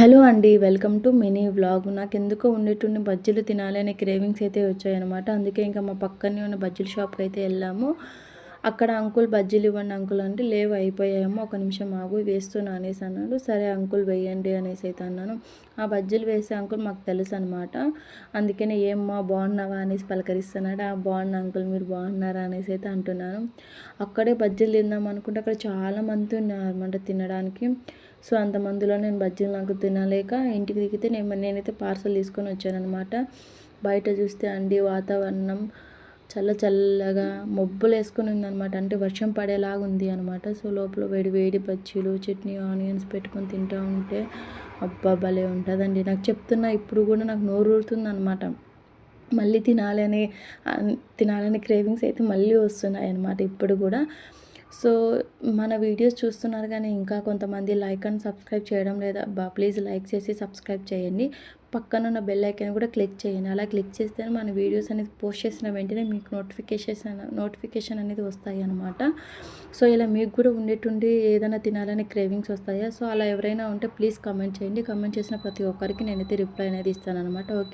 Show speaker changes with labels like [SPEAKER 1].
[SPEAKER 1] Hello అండి welcome to mini vlog. నాకు ఎందుకో ఉండేటువంటి బజ్జీలు తినాలి అనే క్రేవింగ్స్ అయితే వచ్చాయన్నమాట. అందుకే ఇంకా మా పక్కనే ఉన్న బజ్జీల షాప్కి అయితే వెళ్ళాము. అక్కడ అంకుల్ బజ్జీలు ఇవ్వండి అంకుల్ అంటే లేవు అయిపోయాయేమో ఒక నిమిషం ఆగు వేస్తున్నా అనేసి అన్నాడు. సరే అంకుల్ వేయండి అనేసి అయితే అన్నాను. ఆ బజ్జీలు వేసే అంకుల్ మాకు తెలుసు అనమాట అందుకనే ఏమ్మా బాగున్నావా అనేసి పలకరిస్తున్నాడు. ఆ బాగున్న అంకుల్ మీరు బాగున్నారా? అనేసి అయితే అంటున్నాను. అక్కడే బజ్జీలు తిందాం అనుకుంటే అక్కడ చాలా మంది ఉన్నారు అనమాట తినడానికి. సో అంతమందిలో నేను బజ్జీలు నాకు తినలేక ఇంటికి దిగితే నేను నేనైతే పార్సల్ తీసుకొని వచ్చానమాట బయట చూస్తే అండి వాతావరణం చల్ల చల్లగా మబ్బులు వేసుకుని ఉందన్నమాట అంటే వర్షం పడేలాగా ఉంది అనమాట. సో లోపల వేడి వేడి బజ్జీలు చట్నీ ఆనియన్స్ పెట్టుకొని తింటూ ఉంటే అబ్బా భలే ఉంటుందండి. నాకు చెప్తున్నా ఇప్పుడు కూడా నాకు నోరు ఊరుతుంది అనమాట మళ్ళీ తినాలని తినాలని క్రేవింగ్స్ అయితే మళ్ళీ వస్తున్నాయి అనమాట ఇప్పుడు కూడా సో మన వీడియోస్ చూస్తున్నారు కానీ ఇంకా కొంతమంది లైక్ అండ్ సబ్స్క్రైబ్ చేయడం లేదా బా ప్లీజ్ లైక్ చేసి సబ్స్క్రైబ్ చేయండి. పక్కన ఉన్న బెల్ ఐకాన్ కూడా క్లిక్ చేయండి. అలా క్లిక్ చేస్తేనే మన వీడియోస్ అనేది పోస్ట్ చేసిన వెంటనే మీకు నోటిఫికేషన్ నోటిఫికేషన్ అనేది వస్తాయి అనమాట సో ఇలా మీకు కూడా ఉండేటుండి ఏదైనా తినాలని క్రేవింగ్స్ వస్తాయా? సో అలా ఎవరైనా ఉంటే ప్లీజ్ కమెంట్ చేయండి. కమెంట్ చేసిన ప్రతి ఒక్కరికి నేనైతే రిప్లై అనేది ఇస్తాను అనమాట ఓకే.